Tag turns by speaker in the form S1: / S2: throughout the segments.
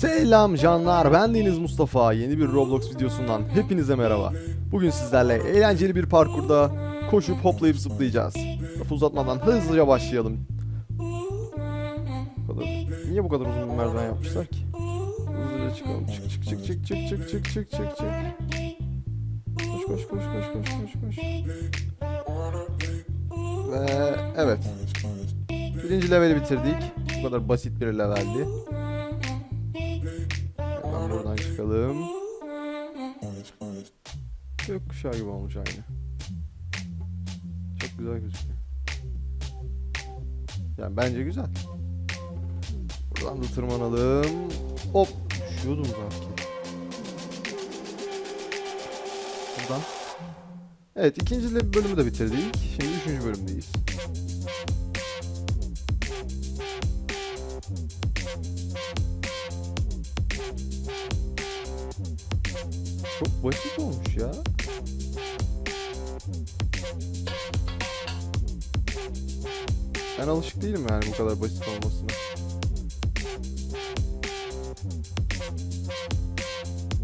S1: Selam canlar ben Deniz Mustafa. Yeni bir Roblox videosundan hepinize merhaba. Bugün sizlerle eğlenceli bir parkurda koşup hoplayıp zıplayacağız. Lafı uzatmadan hızlıca başlayalım. Bu kadar. Niye bu kadar uzun bir merdiven yapmışlar ki? Hızlıca çıkalım. Çık çık çık çık çık çık çık çık çık çık. Koş koş koş koş koş koş koş. Ve evet. Birinci leveli bitirdik. Bu kadar basit bir leveldi Hemen buradan çıkalım. Gökkuşağı gibi olmuş aynı. Çok güzel gözüküyor. Yani bence güzel. Buradan da tırmanalım. Hop. Düşüyordum zaten. Buradan. Evet ikinci bölümü de bitirdik. Şimdi üçüncü bölümdeyiz. Basit olmuş ya. Ben alışık değilim yani bu kadar basit olmasına.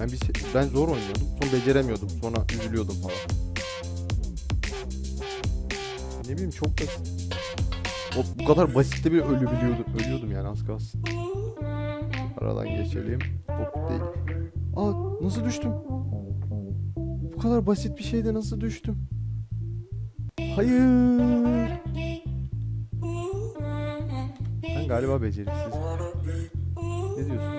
S1: Ben, bir, ben zor oynuyordum. Sonra beceremiyordum. Sonra üzülüyordum falan. Ne bileyim çok basit. O, bu kadar basitte bir ölebiliyordum. Ölüyordum yani az kalsın. Aradan geçelim. Hop değil. Aa nasıl düştüm? Bu kadar basit bir şeyde nasıl düştüm? Hayır. Ben galiba beceriksiz. Ne diyorsun?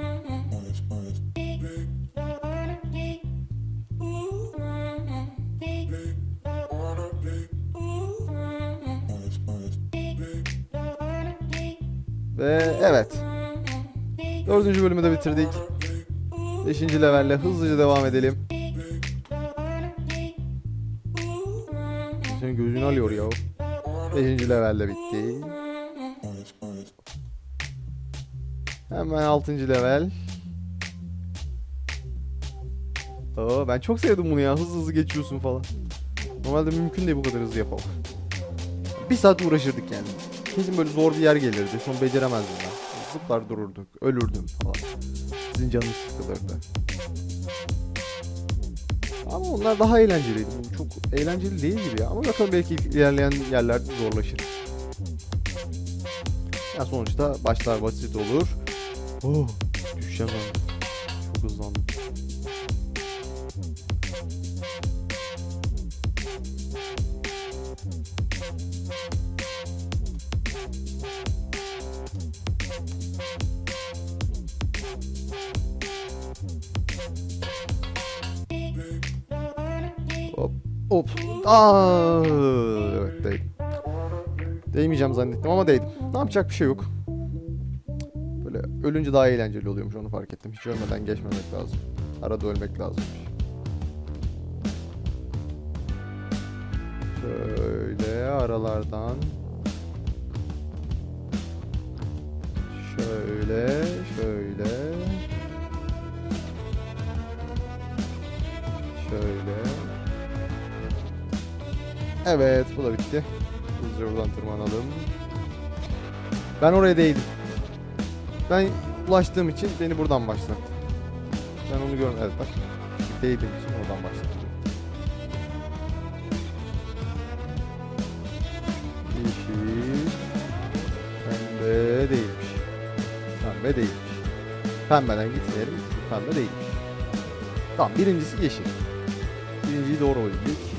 S1: Ve evet. Dördüncü bölümü de bitirdik. Beşinci levelle hızlıca devam edelim. Alıyor ya. Beşinci levelde bitti. Hemen altıncı level. Oo, ben çok sevdim bunu ya. Hızlı hızlı geçiyorsun falan. Normalde mümkün değil bu kadar hızlı yapamam. Bir saat uğraşırdık yani. Kesin böyle zor bir yer gelirdi. Sonra beceremezdim ben. Zıplar dururduk. Ölürdüm falan. Sizin canınız sıkılırdı. Ama onlar daha eğlenceliydi. Çok eğlenceli değil gibi ya. Ama bakalım belki ilerleyen yerlerde zorlaşır. Ya sonuçta başlar basit olur. Oh, düşeceğim ben. Çok hızlandım. Hop. Aa, evet değdim. Değmeyeceğim zannettim ama değdim. Ne yapacak bir şey yok. Böyle ölünce daha eğlenceli oluyormuş onu fark ettim. Hiç ölmeden geçmemek lazım. Arada ölmek lazım. Şöyle aralardan. Şöyle, şöyle. Şöyle. Evet, bu da bitti. Hızlıca buradan tırmanalım. Ben oraya değdim. Ben ulaştığım için beni buradan başlattı. Ben onu görmedim. Evet bak. Değdiğim için oradan başlattı. Yeşil. Pembe değilmiş. Pembe değilmiş. Pembeden gitmeyelim. Pembe değilmiş. Tamam birincisi yeşil. Birinciyi doğru bildik.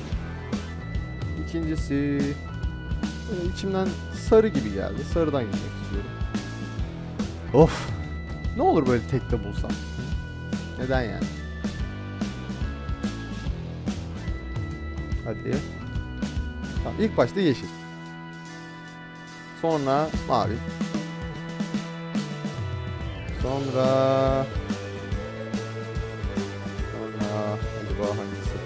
S1: İkincisi böyle içimden sarı gibi geldi. Sarıdan gitmek istiyorum. Of. Ne olur böyle tekte bulsam. Neden yani? Hadi. Tamam ilk başta yeşil. Sonra mavi. Sonra Sonra acaba hangisi?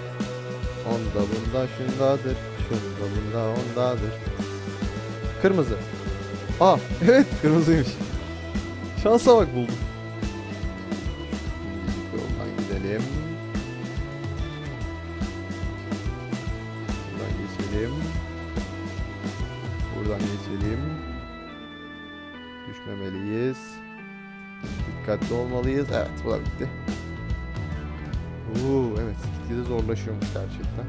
S1: Onda bunda şundadır. Bunda ondadır. Kırmızı. Aa evet kırmızıymış. Şansa bak buldum. Yoldan gidelim. Buradan geçelim. Buradan geçelim. Düşmemeliyiz. dikkatli olmalıyız. Evet bu da bitti. Oo, evet gitgide zorlaşıyormuş gerçekten.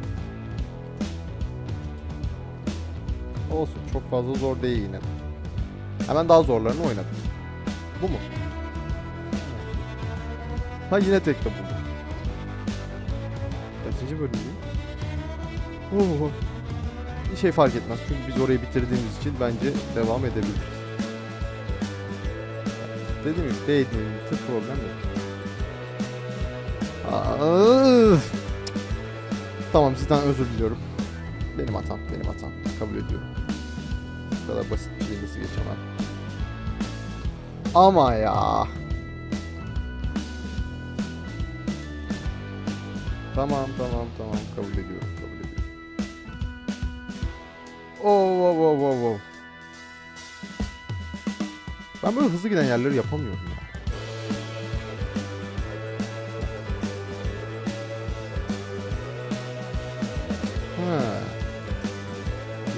S1: Olsun çok fazla zor değil yine. Hemen daha zorlarını oynadım. Bu mu? Ha yine tek kapı. Kaçıncı bölümdeyim? Oo. Bir şey fark etmez çünkü biz orayı bitirdiğimiz için bence devam edebiliriz. Dediğim gibi değdiğim bir problem yok. Aa, Tamam sizden özür diliyorum. Benim hatam, benim hatam. Kabul ediyorum. Bu kadar basit bir şeyi nasıl geçemem. Ama ya. Tamam tamam tamam kabul ediyorum kabul ediyorum. Oh, oh, oh, oh, oh. Ben böyle hızlı giden yerleri yapamıyorum ya.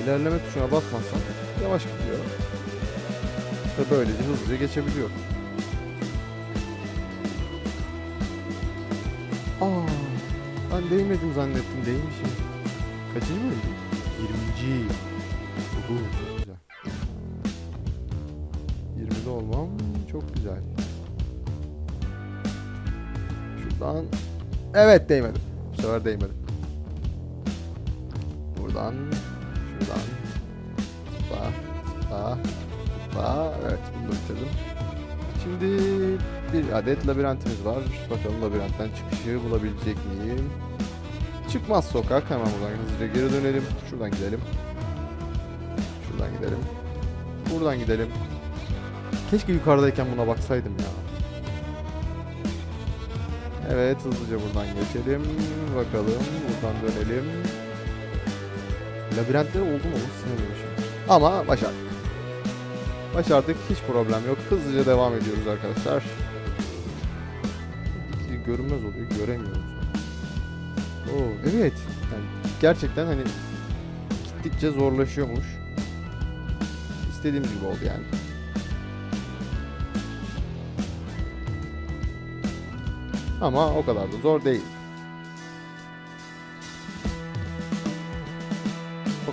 S1: İlerleme tuşuna basmazsam yavaş gidiyor. Ve böylece hızlıca geçebiliyorum. Aa, ben değmedim zannettim değmişim. Kaçıncı bölümdeyim? 20. Uhu, çok güzel. 20'de olmam çok güzel. Şuradan... Evet değmedim. Bu sefer değmedim. Buradan... Şuradan... Zıpla... Zıpla... Zıpla... Evet bunu da bitirdim. Şimdi bir adet labirentimiz var. Bakalım labirentten çıkışı bulabilecek miyim? Çıkmaz sokak. Hemen buradan hızlıca geri dönelim. Şuradan gidelim. Şuradan gidelim. Buradan gidelim. Keşke yukarıdayken buna baksaydım ya. Evet hızlıca buradan geçelim. Bakalım buradan dönelim. Labirentleri oldu mu? Sınırmışım. Ama başardık. Başardık. Hiç problem yok. Hızlıca devam ediyoruz arkadaşlar. Görünmez oluyor. Göremiyoruz. Oo, evet. Yani gerçekten hani gittikçe zorlaşıyormuş. İstediğimiz gibi oldu yani. Ama o kadar da zor değil.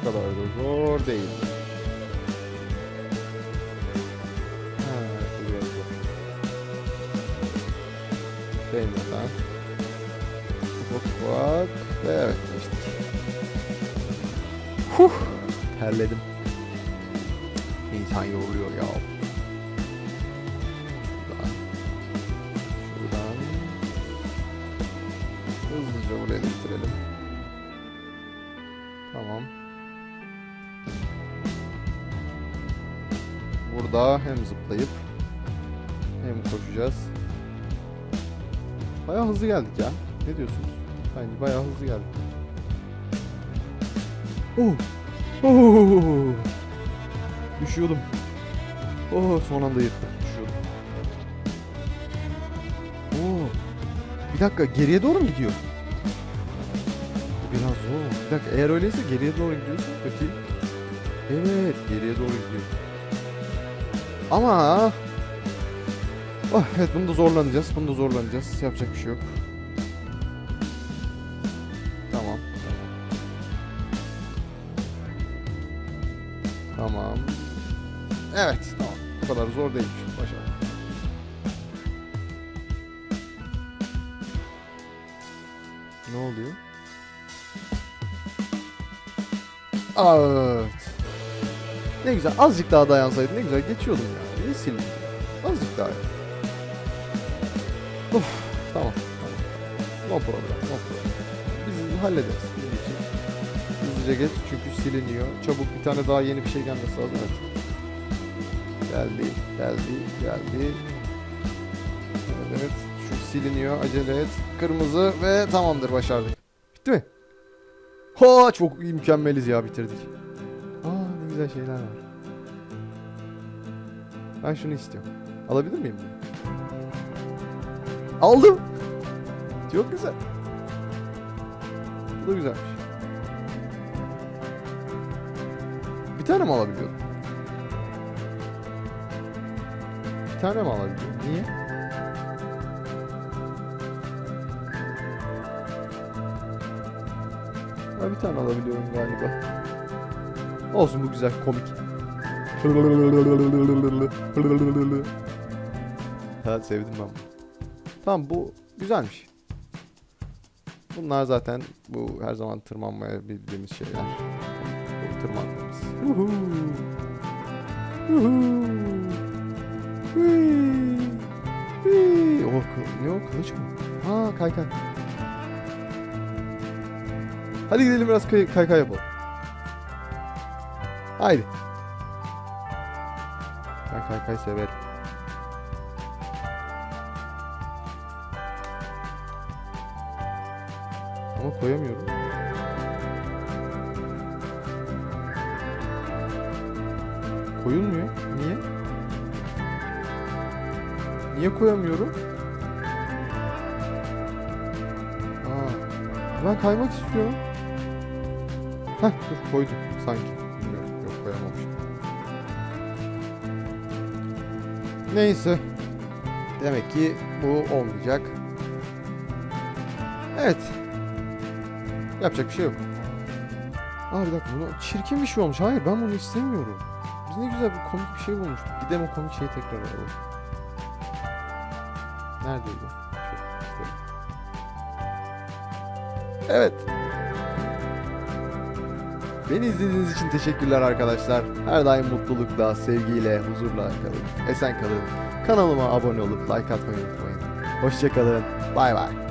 S1: Kadar da zor değil. Ha, bu biraz zor. Değmeden. Bak bak. Ve evet geçtik. Huh. Terledim. İnsan yoruluyor ya. Burada hem zıplayıp hem koşacağız. Bayağı hızlı geldik ya. Ne diyorsunuz? Bence bayağı hızlı geldik. Oh! Oh! Düşüyordum. Oh son anda yırttım. Düşüyordum. Oo. Bir dakika geriye doğru mu gidiyor? Biraz zor. Bir dakika eğer öyleyse geriye doğru gidiyorsa peki. Evet geriye doğru gidiyor. Ama Oh, evet bunu da zorlanacağız. Bunu da zorlanacağız. Yapacak bir şey yok. Tamam. Tamam. Evet tamam. Bu kadar zor değilmiş. Başardım. Ne oluyor? Aa. Ne güzel. Azıcık daha dayansaydı ne güzel geçiyordum ya. Niye sildin? Azıcık daha. Of, tamam. tamam. No problem. No problem. Biz hallederiz. Hızlıca geç çünkü siliniyor. Çabuk bir tane daha yeni bir şey gelmesi lazım. Evet. Geldi, geldi, geldi. Evet. Şu siliniyor. Acele et. Kırmızı ve tamamdır başardık. Bitti mi? Ha çok iyi, mükemmeliz ya bitirdik güzel şeyler var. Ben şunu istiyorum. Alabilir miyim? Aldım. Çok güzel. Bu da güzelmiş. Bir tane mi alabiliyordum? Bir tane mi alabiliyordum? Niye? Ha, bir tane alabiliyorum galiba. Olsun bu güzel komik. Ha sevdim ben bunu. Tamam bu güzelmiş. Bunlar zaten bu her zaman tırmanmaya bildiğimiz şeyler. Bu tırmandığımız. O, kı- ne o kılıç mı? Ha kaykay. Hadi gidelim biraz kay kaykay yapalım. Haydi. Ben kaykay severim. Ama koyamıyorum. Koyulmuyor. Niye? Niye koyamıyorum? Aa, ben kaymak istiyorum. Heh dur koydum sanki. Koyamamışım. Neyse. Demek ki bu olmayacak. Evet. Yapacak bir şey yok. Aa bir dakika bunu çirkin bir şey olmuş. Hayır ben bunu istemiyorum. Biz ne güzel bir komik bir şey bulmuştuk. Gidelim o komik şeyi tekrar alalım. Neredeydi? Şu. Evet. Beni izlediğiniz için teşekkürler arkadaşlar. Her daim mutlulukla, sevgiyle, huzurla kalın. Esen kalın. Kanalıma abone olup like atmayı unutmayın. Hoşçakalın. Bay bay.